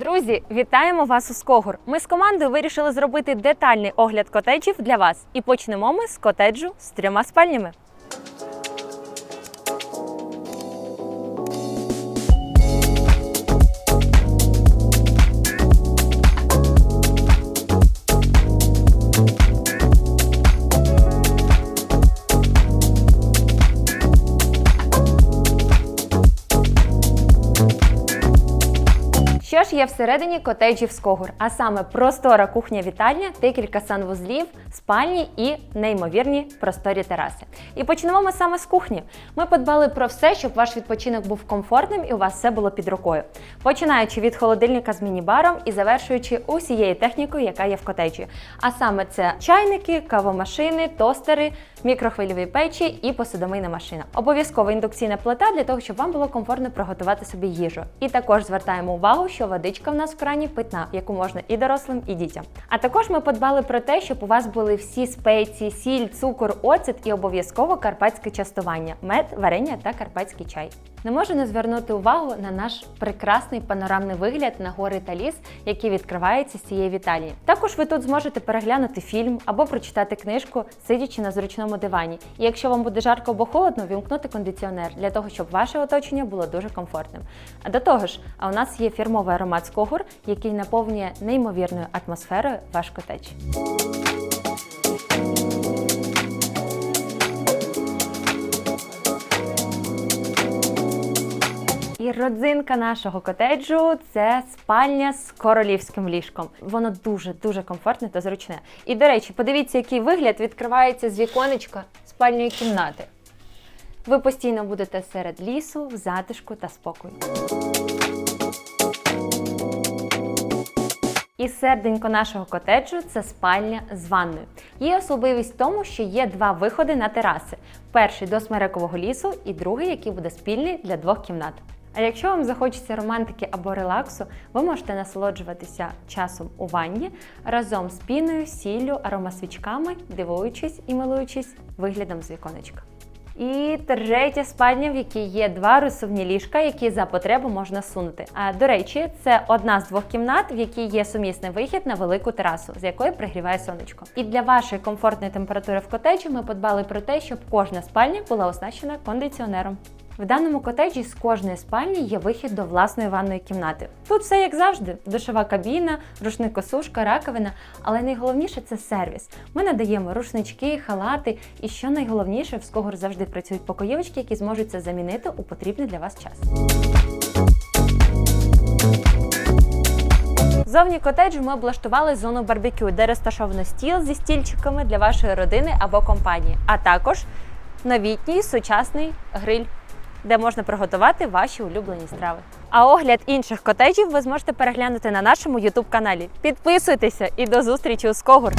Друзі, вітаємо вас у Скогур. Ми з командою вирішили зробити детальний огляд котеджів для вас. І почнемо ми з котеджу з трьома спальнями. Що ж є всередині котеджів Скогур, а саме простора кухня-вітальня, декілька санвузлів, спальні і неймовірні просторі тераси. І почнемо ми саме з кухні. Ми подбали про все, щоб ваш відпочинок був комфортним і у вас все було під рукою. Починаючи від холодильника з міні-баром і завершуючи усією технікою, яка є в котеджі. А саме це чайники, кавомашини, тостери, мікрохвильові печі і посудомийна машина. Обов'язково індукційна плита для того, щоб вам було комфортно приготувати собі їжу. І також звертаємо увагу, що водичка в нас в крані питна, яку можна і дорослим, і дітям. А також ми подбали про те, щоб у вас були всі спеції, сіль, цукор, оцет і обов'язково карпатське частування, мед, варення та карпатський чай. Не можу не звернути увагу на наш прекрасний панорамний вигляд на гори та ліс, який відкривається з цієї вітальні. Також ви тут зможете переглянути фільм або прочитати книжку, сидячи на зручному дивані. І якщо вам буде жарко або холодно, вімкнути кондиціонер для того, щоб ваше оточення було дуже комфортним. А до того ж, а у нас є фірмовий аромат Скогур, який наповнює неймовірною атмосферою ваш котедж. Родзинка нашого котеджу це спальня з королівським ліжком. Воно дуже дуже комфортне та зручне. І до речі, подивіться, який вигляд відкривається з віконечка спальної кімнати. Ви постійно будете серед лісу, в затишку та спокою. І серденько нашого котеджу це спальня з ванною. Її особливість в тому, що є два виходи на тераси: перший до смерекового лісу, і другий, який буде спільний для двох кімнат. А якщо вам захочеться романтики або релаксу, ви можете насолоджуватися часом у ванні разом з піною, сіллю, аромасвічками, дивуючись і милуючись виглядом з віконечка. І третя спальня, в якій є два розсувні ліжка, які за потребу можна сунути. А до речі, це одна з двох кімнат, в якій є сумісний вихід на велику терасу, з якої пригріває сонечко. І для вашої комфортної температури в котеджі ми подбали про те, щоб кожна спальня була оснащена кондиціонером. В даному котеджі з кожної спальні є вихід до власної ванної кімнати. Тут все як завжди: душова кабіна, рушникосушка, раковина. Але найголовніше це сервіс. Ми надаємо рушнички, халати, і що найголовніше, в Скогор завжди працюють покоївочки, які зможуть це замінити у потрібний для вас час. Зовні котеджу ми облаштували зону барбекю, де розташовано стіл зі стільчиками для вашої родини або компанії, а також новітній сучасний гриль, де можна приготувати ваші улюблені страви. А огляд інших котеджів ви зможете переглянути на нашому YouTube каналі. Підписуйтеся і до зустрічі у Скогур!